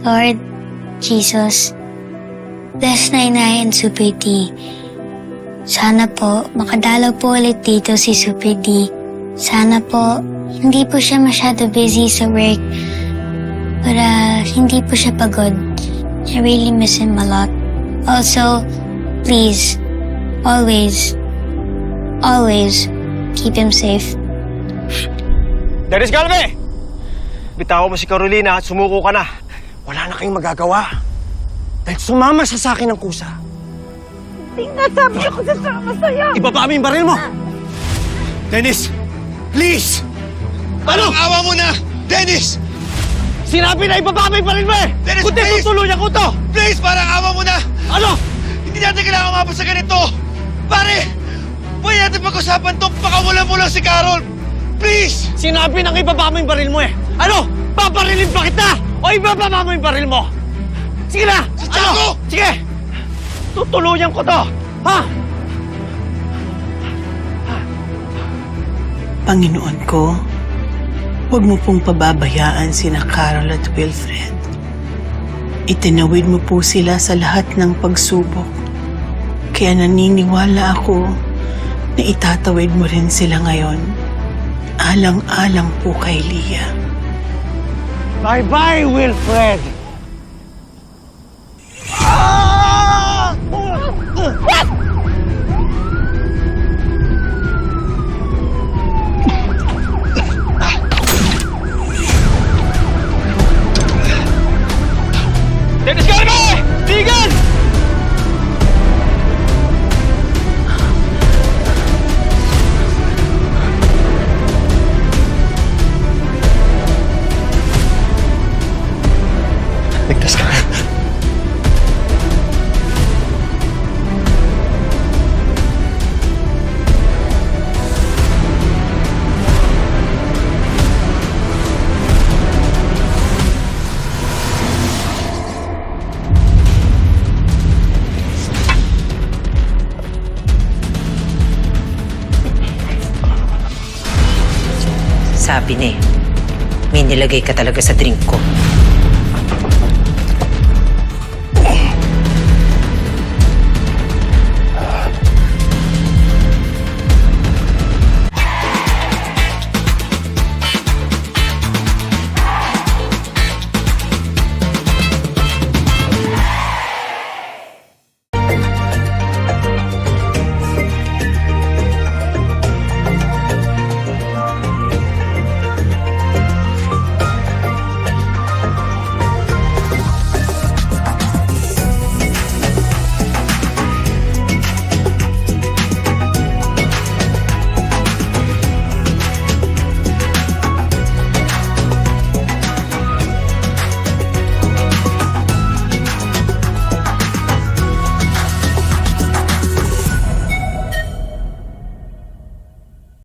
Lord Jesus, bless Nainay and Super D. Sana po makadalaw po ulit dito si Super D. Sana po hindi po siya masyado busy sa work para hindi po siya pagod. I really miss him a lot. Also, please, always, always keep him safe. Dennis Galve! Bitawan mo si Carolina at sumuko ka na. Wala na kayong magagawa. Dahil sumama siya sa akin ng kusa. Sinasabi ako sasama sa'yo! Ibaba mo yung baril mo! Dennis! Please! Ano? awa mo na! Dennis! Sinabi na ibaba mo yung baril mo eh! Dennis, Kundi please! tutuluyan ko to! Please, parang awa mo na! Ano? Hindi natin kailangan umabot sa ganito! Pare! Pwede natin pag-usapan to pakawalan mo lang si Carol! Please! Sinabi nang ibaba mo yung baril mo eh! Ano? Paparilin pa kita! O ibababa mo yung baril mo! Sige na! Si Tiago! Ano? Sige! Tutuluyan ko to! Ha? Panginoon ko, huwag mo pong pababayaan sina Carol at Wilfred. Itinawid mo po sila sa lahat ng pagsubok. Kaya naniniwala ako na itatawid mo rin sila ngayon. Alang-alang po kay Lia. Bye-bye, Wilfred! Dennis Galve! Tigil! Ligtas Sabi ni, may nilagay ka talaga sa drink ko.